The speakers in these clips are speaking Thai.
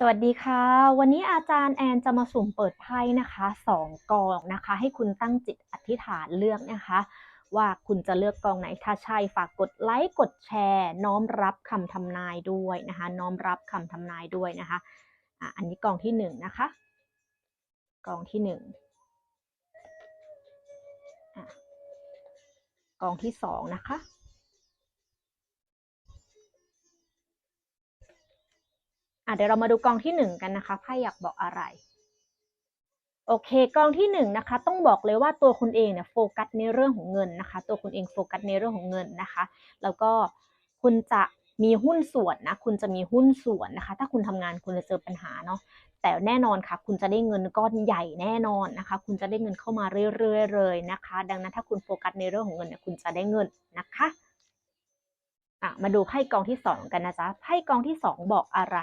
สวัสดีค่ะ วันนี้อาจารย์แอนจะมาสุ่มเปิดไพ่นะคะสองกองนะคะ ให้คุณตั้งจิตอธิษฐานเลือกนะคะ ว่าคุณจะเลือกกองไหนถ้าใช่ฝากกดไลค์กดแชร์ น้อมรับคำทำนายด้วยนะคะ น้อมรับคำทำนายด้วยนะคะอะอันนี้กองที่หนึ่งนะคะ กองที่หนึ่งกองที่สองนะคะ อะเดี๋ยวเรามาดูกองที่หนึ่งกันนะคะไพ่อยากบอกอะไร โอเคกองที่หนึ่งนะคะ ต้องบอกเลยว่าตัวคุณเองเนี่ยโฟกัสในเรื่องของเงินนะคะ ตัวคุณเองโฟกัสในเรื่องของเงินนะคะ แล้วก็คุณจะมีหุ้นส่วนนะ คุณจะมีหุ้นส่วนนะคะ ถ้าคุณทำงานคุณจะเจอปัญหาเนาะ แต่แน่นอนค่ะ คุณจะได้เงินก้อนใหญ่แน่นอนนะคะ คุณจะได้เงินเข้ามาเรื่อยๆเลยนะคะ ดังนั้นถ้าคุณโฟกัสในเรื่องของเงินเนี่ย คุณจะได้เงินนะคะอะมาดูไพ่กองที่สองกันนะจ๊ะ ไพ่กองที่สองบอกอะไร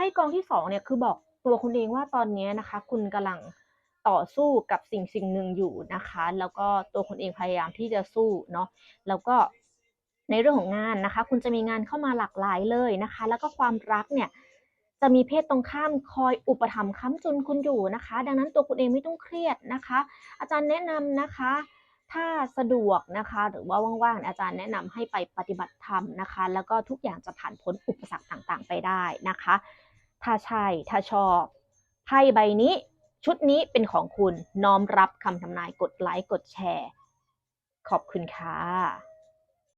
ไพ่กองที่สองเนี่ยคือบอกตัวคุณเองว่าตอนนี้นะคะ คุณกำลังต่อสู้กับสิ่งสิ่งหนึ่งอยู่นะคะ แล้วก็ตัวคุณเองพยายามที่จะสู้เนาะแล้วก็ในเรื่องของงานนะคะ คุณจะมีงานเข้ามาหลากหลายเลยนะคะ แล้วก็ความรักเนี่ยจะมีเพศตรงข้ามคอยอุปถัมภ์ค้ำจุนคุณอยู่นะคะ ดังนั้นตัวคุณเองไม่ต้องเครียดนะคะ อาจารย์แนะนำนะคะ ถ้าสะดวกนะคะ หรือว่าว่างๆอาจารย์แนะนำให้ไปปฏิบัติธรรมนะคะ แล้วก็ทุกอย่างจะผ่านพ้นอุปสรรคต่างๆ ไปได้นะคะ ถ้าใช่ถ้าชอบไพ่ใบนี้ชุดนี้เป็นของคุณน้อมรับคำทำนายกดไลค์กดแชร์ ขอบคุณค่ะ